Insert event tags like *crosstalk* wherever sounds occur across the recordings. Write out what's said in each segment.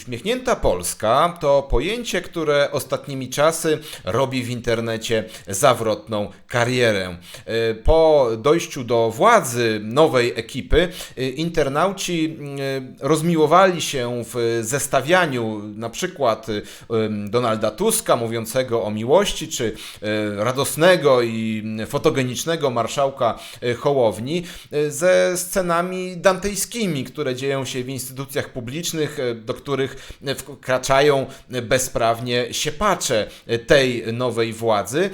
Uśmiechnięta Polska to pojęcie, które ostatnimi czasy robi w internecie zawrotną karierę. E, Po dojściu do władzy nowej ekipy, e, internauci e, rozmiłowali się w zestawianiu na przykład Donalda Tuska mówiącego o miłości, czy radosnego i fotogenicznego marszałka Hołowni ze scenami dantejskimi, które dzieją się w instytucjach publicznych, do których e, wkraczają bezprawnie siepacze tej nowej władzy.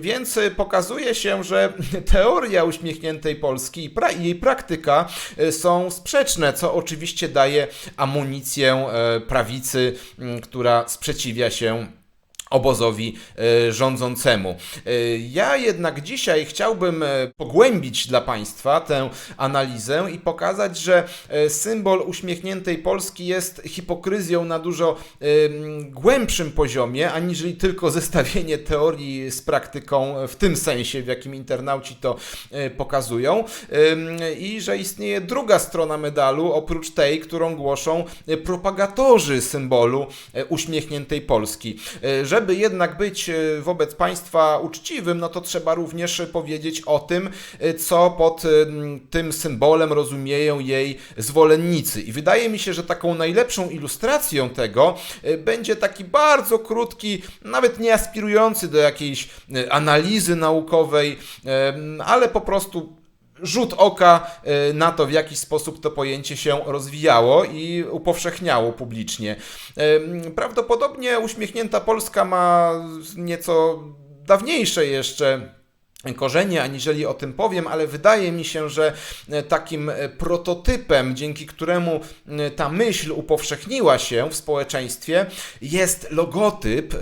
Więc pokazuje się, że teoria uśmiechniętej Polski i pra- jej praktyka e, są sprzeczne, co oczywiście daje amunicję e, prawicy, która sprzeciwia się obozowi e, rządzącemu. E, Ja jednak dzisiaj chciałbym e, pogłębić dla Państwa tę analizę i pokazać, że symbol uśmiechniętej Polski jest hipokryzją na dużo głębszym poziomie, aniżeli tylko zestawienie teorii z praktyką w tym sensie, w jakim internauci to pokazują i że istnieje druga strona medalu, oprócz tej, którą głoszą propagatorzy symbolu uśmiechniętej Polski. E, Żeby jednak być e, wobec państwa uczciwym, no to trzeba również powiedzieć o tym, e, co pod em, tym symbolem rozumieją jej zwolennicy. I wydaje mi się, że taką najlepszą ilustracją tego e, będzie taki bardzo krótki, nawet nie aspirujący do jakiejś e, analizy naukowej, ale po prostu rzut oka e, na to, w jaki sposób to pojęcie się rozwijało i upowszechniało publicznie. Prawdopodobnie uśmiechnięta Polska ma nieco dawniejsze jeszcze korzenie, aniżeli o tym powiem, ale wydaje mi się, że e, takim e, prototypem, dzięki któremu e, ta myśl upowszechniła się w społeczeństwie, jest logotyp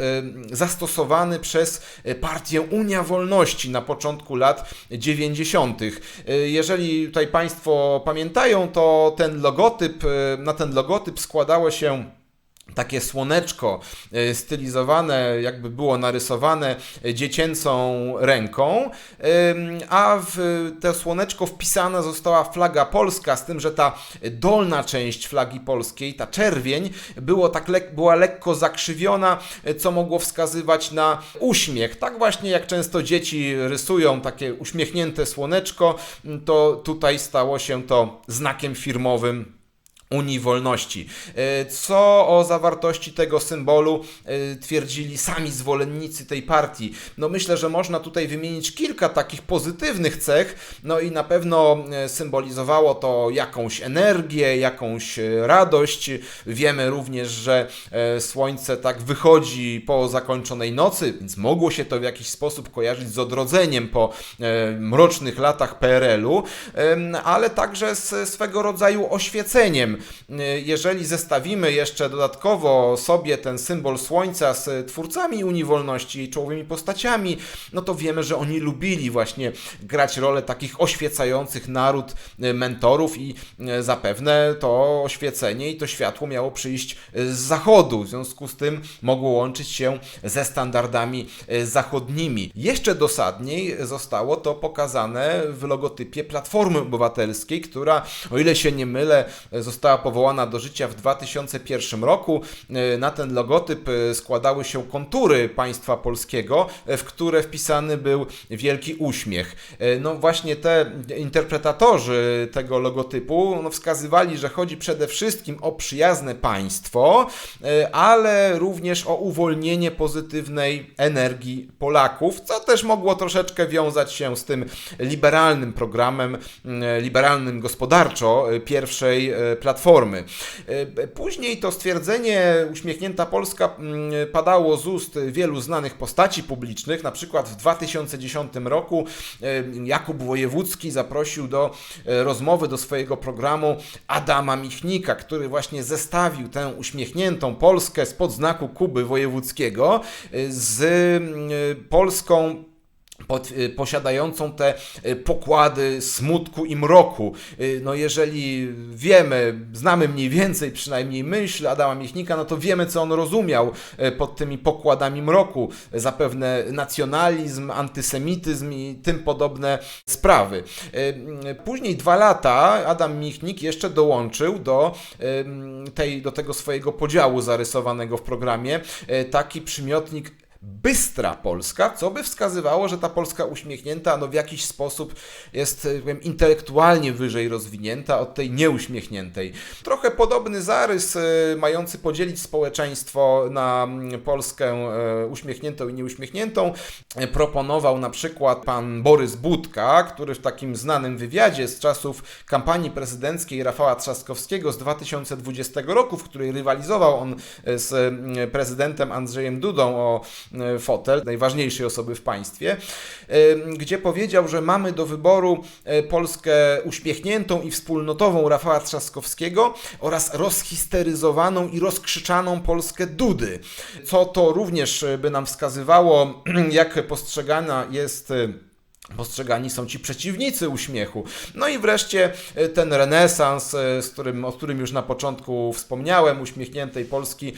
zastosowany przez partię Unia Wolności na początku lat 90. E, Jeżeli tutaj Państwo pamiętają, to ten logotyp, na ten logotyp składało się takie słoneczko e, stylizowane, jakby było narysowane e, dziecięcą ręką, a w to słoneczko wpisana została flaga polska, z tym, że ta dolna część flagi polskiej, ta czerwień, było tak lek- była lekko zakrzywiona, e, co mogło wskazywać na uśmiech. Tak właśnie jak często dzieci rysują takie uśmiechnięte słoneczko, to tutaj stało się to znakiem firmowym Unii Wolności. E, Co o zawartości tego symbolu e, twierdzili sami zwolennicy tej partii? No myślę, że można tutaj wymienić kilka takich pozytywnych cech, no i na pewno e, symbolizowało to jakąś energię, jakąś radość. Wiemy również, że słońce tak wychodzi po zakończonej nocy, więc mogło się to w jakiś sposób kojarzyć z odrodzeniem po mrocznych latach PRL-u, ale także z swego rodzaju oświeceniem. E, Jeżeli zestawimy jeszcze dodatkowo sobie ten symbol słońca z twórcami Unii Wolności i czołowymi postaciami, no to wiemy, że oni lubili właśnie grać rolę takich oświecających naród e, mentorów i e, zapewne to oświecenie i to światło miało przyjść z zachodu, w związku z tym mogło łączyć się ze standardami zachodnimi. Jeszcze dosadniej zostało to pokazane w logotypie Platformy Obywatelskiej, która, o ile się nie mylę, e, została powołana do życia w 2001 roku. E, Na ten logotyp e, składały się kontury państwa polskiego, e, w które wpisany był wielki uśmiech. No właśnie te interpretatorzy tego logotypu no, wskazywali, że chodzi przede wszystkim o przyjazne państwo, ale również o uwolnienie pozytywnej energii Polaków, co też mogło troszeczkę wiązać się z tym liberalnym programem, liberalnym gospodarczo pierwszej e, platformy. E, Później to stwierdzenie uśmiechnięta Polska mm, padało z ust wielu znanych postaci publicznych, na przykład w 2010 roku e, Jakub Wojewódzki zaprosił do e, rozmowy do swojego programu Adama Michnika, który właśnie zestawił tę uśmiechniętą Polskę spod znaku Kuby Wojewódzkiego z mm, Polską pod, y, posiadającą te y, pokłady smutku i mroku. Y, No jeżeli wiemy, znamy mniej więcej przynajmniej myśl Adama Michnika, no to wiemy, co on rozumiał pod tymi pokładami mroku. Zapewne nacjonalizm, antysemityzm i tym podobne sprawy. Później dwa lata Adam Michnik jeszcze dołączył do, tej, do tego swojego podziału zarysowanego w programie taki przymiotnik bystra Polska, co by wskazywało, że ta Polska uśmiechnięta no w jakiś sposób jest e, powiem, intelektualnie wyżej rozwinięta od tej nieuśmiechniętej. Trochę podobny zarys e, mający podzielić społeczeństwo na mm, Polskę e, uśmiechniętą i nieuśmiechniętą proponował na przykład pan Borys Budka, który w takim znanym wywiadzie z czasów kampanii prezydenckiej Rafała Trzaskowskiego z 2020 roku, w której rywalizował on z mm, prezydentem Andrzejem Dudą o fotel najważniejszej osoby w państwie, e, gdzie powiedział, że mamy do wyboru e, Polskę uśmiechniętą i wspólnotową Rafała Trzaskowskiego oraz rozhisteryzowaną i rozkrzyczaną Polskę Dudy. Co to również e, by nam wskazywało, *clears throat* jak postrzegana jest e, postrzegani są ci przeciwnicy uśmiechu. No i wreszcie e, ten renesans, e, z którym, o którym już na początku wspomniałem, uśmiechniętej Polski,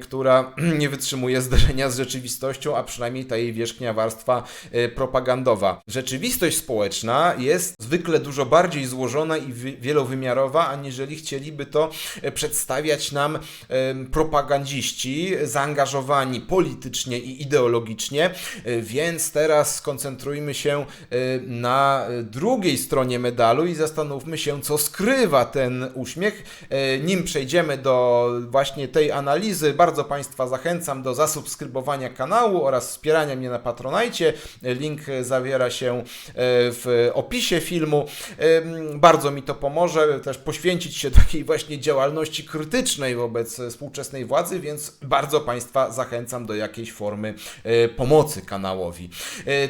która *clears throat* nie wytrzymuje zderzenia z rzeczywistością, a przynajmniej ta jej wierzchnia warstwa e, propagandowa. Rzeczywistość społeczna jest zwykle dużo bardziej złożona i wi- wielowymiarowa, aniżeli chcieliby to przedstawiać nam propagandziści zaangażowani politycznie i ideologicznie, więc teraz skoncentrujmy się e, na drugiej stronie medalu i zastanówmy się, co skrywa ten uśmiech. E, Nim przejdziemy do właśnie tej analizy, bardzo Państwa zachęcam do zasubskrybowania kanału oraz wspierania mnie na Patronajcie. Link zawiera się e, w opisie filmu. Bardzo mi to pomoże też poświęcić się takiej właśnie działalności krytycznej wobec współczesnej władzy, więc bardzo Państwa zachęcam do jakiejś formy pomocy kanałowi.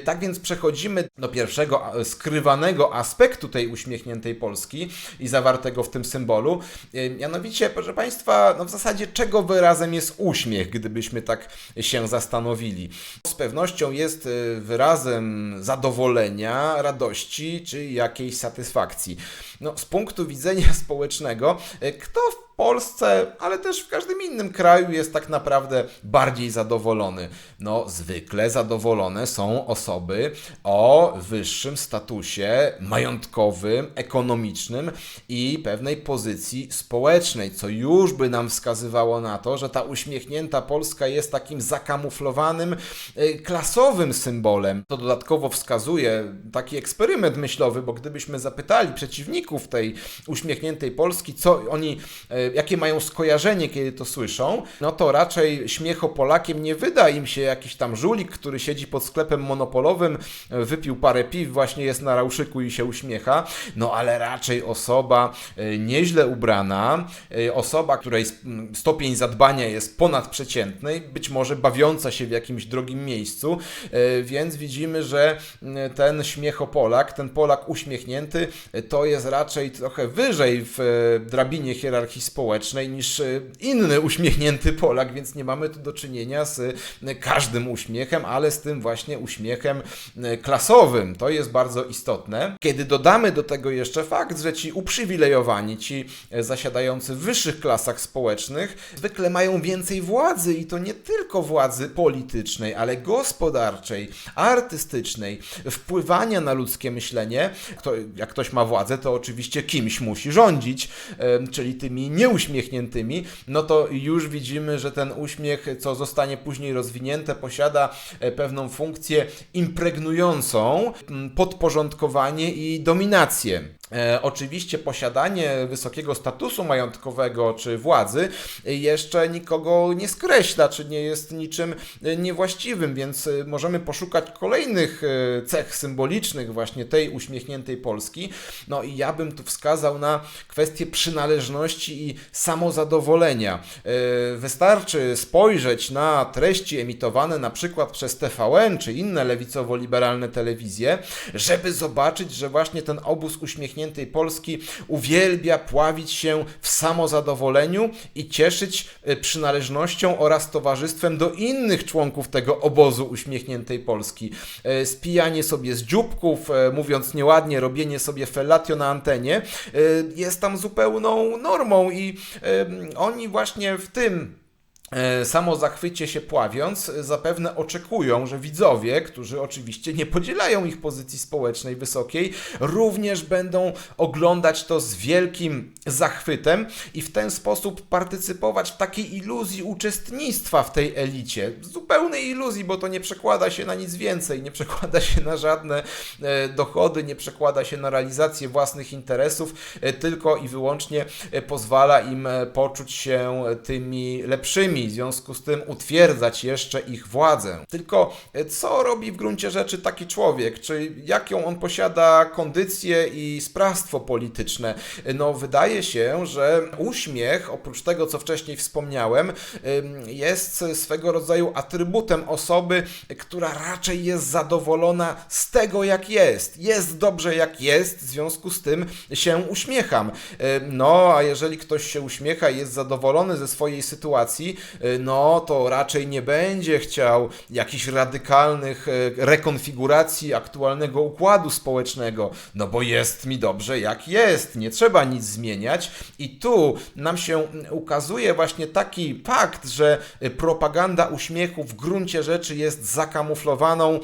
Tak więc przechodzimy do pierwszego skrywanego aspektu tej uśmiechniętej Polski i zawartego w tym symbolu. E, Mianowicie, proszę Państwa, no w zasadzie czego wyrazem jest uśmiech, gdybyśmy tak się zastanowili. Z pewnością jest e, wyrazem zadowolenia, radości czy jakiejś satysfakcji. No, z punktu widzenia *laughs* społecznego, e, kto w Polsce, ale też w każdym innym kraju jest tak naprawdę bardziej zadowolony. No, zwykle zadowolone są osoby o wyższym statusie majątkowym, ekonomicznym i pewnej pozycji społecznej, co już by nam wskazywało na to, że ta uśmiechnięta Polska jest takim zakamuflowanym, y, klasowym symbolem. To dodatkowo wskazuje taki eksperyment myślowy, bo gdybyśmy zapytali przeciwników tej uśmiechniętej Polski, co oni, e, jakie mają skojarzenie, kiedy to słyszą, no to raczej śmiechopolakiem nie wyda im się jakiś tam żulik, który siedzi pod sklepem monopolowym, e, wypił parę piw, właśnie jest na rauszyku i się uśmiecha, no ale raczej osoba e, nieźle ubrana, osoba, której stopień zadbania jest ponadprzeciętny, być może bawiąca się w jakimś drogim miejscu, więc widzimy, że ten śmiechopolak, ten Polak uśmiechnięty, to jest raczej trochę wyżej w e, drabinie hierarchii społecznej niż e, inny uśmiechnięty Polak, więc nie mamy tu do czynienia z e, każdym uśmiechem, ale z tym właśnie uśmiechem klasowym. To jest bardzo istotne. Kiedy dodamy do tego jeszcze fakt, że ci uprzywilejowani, ci zasiadający w wyższych klasach społecznych, zwykle mają więcej władzy i to nie tylko władzy politycznej, ale gospodarczej, artystycznej, wpływania na ludzkie myślenie. Kto, jak ktoś ma władzę, to oczywiście kimś musi rządzić, czyli tymi nieuśmiechniętymi, no to już widzimy, że ten uśmiech, co zostanie później rozwinięte, posiada e, pewną funkcję impregnującą podporządkowanie i dominację. E, oczywiście posiadanie wysokiego statusu majątkowego czy władzy jeszcze nikogo nie skreśla, czy nie jest niczym niewłaściwym, więc możemy poszukać kolejnych e, cech symbolicznych właśnie tej uśmiechniętej Polski. No i ja bym tu wskazał na kwestię przynależności i samozadowolenia. E, wystarczy spojrzeć na treści emitowane na przykład przez TVN czy inne lewicowo-liberalne telewizje, żeby zobaczyć, że właśnie ten obóz uśmiechniętej Polski uwielbia pławić się w samozadowoleniu i cieszyć e, przynależnością oraz towarzystwem do innych członków tego obozu uśmiechniętej Polski. E, spijanie sobie z dzióbków, mówiąc nieładnie, robienie sobie fellatio na antenie jest tam zupełną normą i oni właśnie w tym E, samo zachwycie się pławiąc, e, zapewne oczekują, że widzowie, którzy oczywiście nie podzielają ich pozycji społecznej wysokiej, również będą oglądać to z wielkim zachwytem i w ten sposób partycypować w takiej iluzji uczestnictwa w tej elicie. Zupełnej iluzji, bo to nie przekłada się na nic więcej, nie przekłada się na żadne e, dochody, nie przekłada się na realizację własnych interesów, tylko i wyłącznie pozwala im poczuć się tymi lepszymi w związku z tym utwierdzać jeszcze ich władzę. Tylko e, co robi w gruncie rzeczy taki człowiek? Czy jaką on posiada kondycję i sprawstwo polityczne? E, no, wydaje się, że uśmiech, oprócz tego, co wcześniej wspomniałem, jest swego rodzaju atrybutem osoby, która raczej jest zadowolona z tego, jak jest. Jest dobrze, jak jest, w związku z tym się uśmiecham. E, no, a jeżeli ktoś się uśmiecha i jest zadowolony ze swojej sytuacji, no to raczej nie będzie chciał jakichś radykalnych y, rekonfiguracji aktualnego układu społecznego, no bo jest mi dobrze jak jest, nie trzeba nic zmieniać. I tu nam się ukazuje właśnie taki fakt, że propaganda uśmiechu w gruncie rzeczy jest zakamuflowaną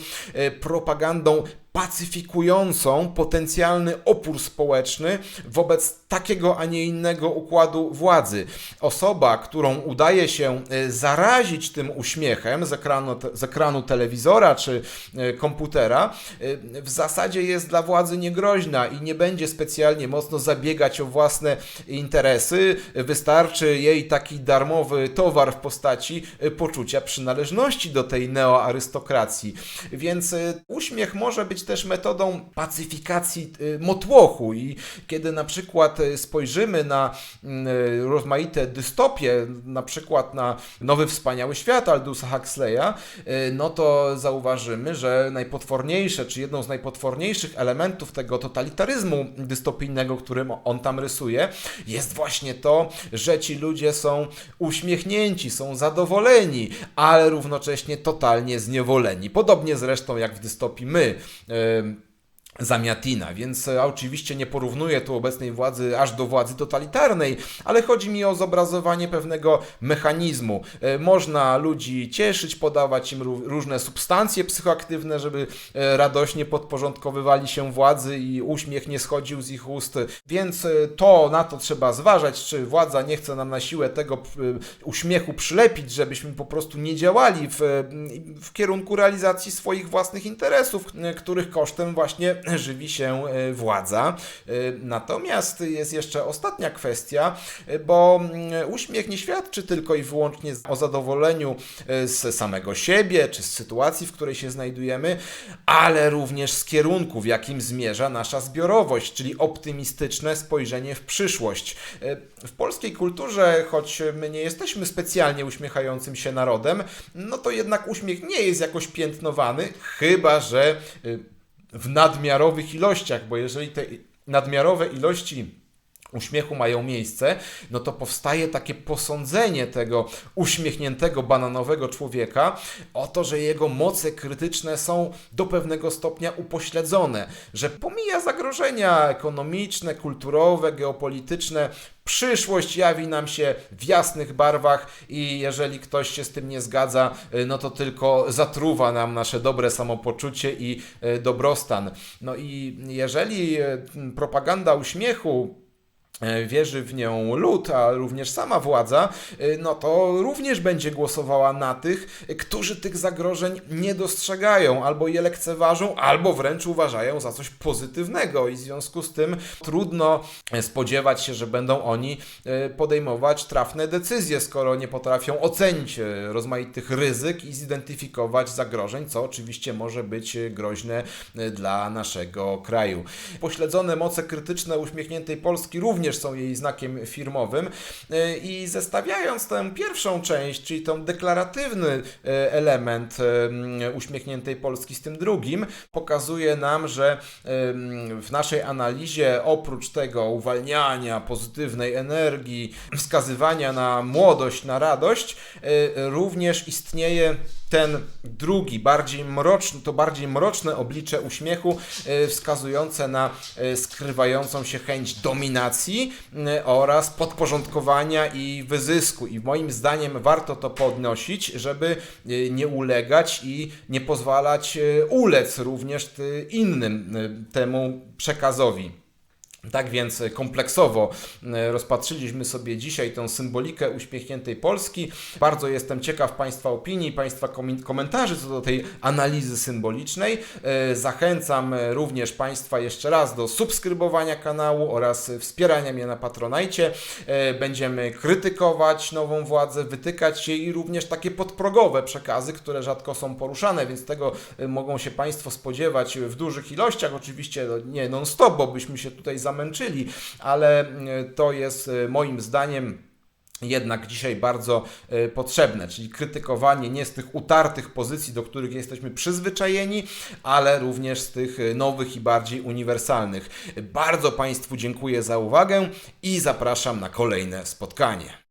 propagandą pacyfikującą potencjalny opór społeczny wobec takiego, a nie innego układu władzy. Osoba, którą udaje się e, zarazić tym uśmiechem z ekranu, z ekranu telewizora czy e, komputera, e, w zasadzie jest dla władzy niegroźna i nie będzie specjalnie mocno zabiegać o własne interesy. Wystarczy jej taki darmowy towar w postaci poczucia przynależności do tej neoarystokracji. Więc uśmiech może być też metodą pacyfikacji y, motłochu i kiedy na przykład y, spojrzymy na mm, y, rozmaite dystopie, na przykład na Nowy Wspaniały Świat Aldusa Huxleya, no to zauważymy, że najpotworniejsze, czy jedną z najpotworniejszych elementów tego totalitaryzmu dystopijnego, którym on tam rysuje, jest właśnie to, że ci ludzie są uśmiechnięci, są zadowoleni, ale równocześnie totalnie zniewoleni. Podobnie zresztą jak w dystopii my. ähm, Zamiatina, więc e, oczywiście nie porównuję tu obecnej władzy aż do władzy totalitarnej, ale chodzi mi o zobrazowanie pewnego mechanizmu. E, można ludzi cieszyć, podawać im różne substancje psychoaktywne, żeby e, radośnie podporządkowywali się władzy i uśmiech nie schodził z ich ust, więc to na to trzeba zważać, czy władza nie chce nam na siłę tego uśmiechu przylepić, żebyśmy po prostu nie działali w, w kierunku realizacji swoich własnych interesów, których kosztem właśnie żywi się e, władza. E, natomiast jest jeszcze ostatnia kwestia, e, bo mm, uśmiech nie świadczy tylko i wyłącznie o zadowoleniu z samego siebie, czy z sytuacji, w której się znajdujemy, ale również z kierunku, w jakim zmierza nasza zbiorowość, czyli optymistyczne spojrzenie w przyszłość. W polskiej kulturze, choć my nie jesteśmy specjalnie uśmiechającym się narodem, no to jednak uśmiech nie jest jakoś piętnowany, chyba że w nadmiarowych ilościach, bo jeżeli te nadmiarowe ilości uśmiechu mają miejsce, no to powstaje takie posądzenie tego uśmiechniętego bananowego człowieka o to, że jego moce krytyczne są do pewnego stopnia upośledzone, że pomija zagrożenia ekonomiczne, kulturowe, geopolityczne, Przyszłość jawi nam się w jasnych barwach i jeżeli ktoś się z tym nie zgadza, y, no to tylko zatruwa nam nasze dobre samopoczucie i y, dobrostan. No i jeżeli y, propaganda uśmiechu wierzy w nią lud, a również sama władza, e, no to również będzie głosowała na tych, e, którzy tych zagrożeń nie dostrzegają, albo je lekceważą, albo wręcz uważają za coś pozytywnego i w związku z tym trudno e, spodziewać się, że będą oni e, podejmować trafne decyzje, skoro nie potrafią ocenić e, rozmaitych ryzyk i zidentyfikować zagrożeń, co oczywiście może być e, groźne e, dla naszego kraju. Pośledzone moce krytyczne uśmiechniętej Polski również są jej znakiem firmowym. E, i zestawiając tę pierwszą część, czyli tą deklaratywny e, element e, uśmiechniętej Polski z tym drugim, pokazuje nam, że w naszej analizie oprócz tego uwalniania pozytywnej energii, wskazywania na młodość, na radość, również istnieje ten drugi, bardziej mroczny, to bardziej mroczne oblicze uśmiechu, e, wskazujące na e, skrywającą się chęć dominacji e, oraz podporządkowania i wyzysku. I moim zdaniem warto to podnosić, żeby nie ulegać i nie pozwalać ulec również innym temu przekazowi. Tak więc kompleksowo e, rozpatrzyliśmy sobie dzisiaj tą symbolikę uśmiechniętej Polski. Bardzo jestem ciekaw Państwa opinii, Państwa komentarzy co do tej analizy symbolicznej. E, Zachęcam e, również Państwa jeszcze raz do subskrybowania kanału oraz wspierania mnie na Patronajcie. Będziemy krytykować nową władzę, wytykać jej również takie podprogowe przekazy, które rzadko są poruszane, więc tego mogą się Państwo spodziewać w dużych ilościach. Oczywiście no, nie non-stop, bo byśmy się tutaj zamęczyli, ale e, to jest e, moim zdaniem jednak dzisiaj bardzo e, potrzebne, czyli krytykowanie nie z tych utartych pozycji, do których jesteśmy przyzwyczajeni, ale również z tych nowych i bardziej uniwersalnych. Bardzo Państwu dziękuję za uwagę i zapraszam na kolejne spotkanie.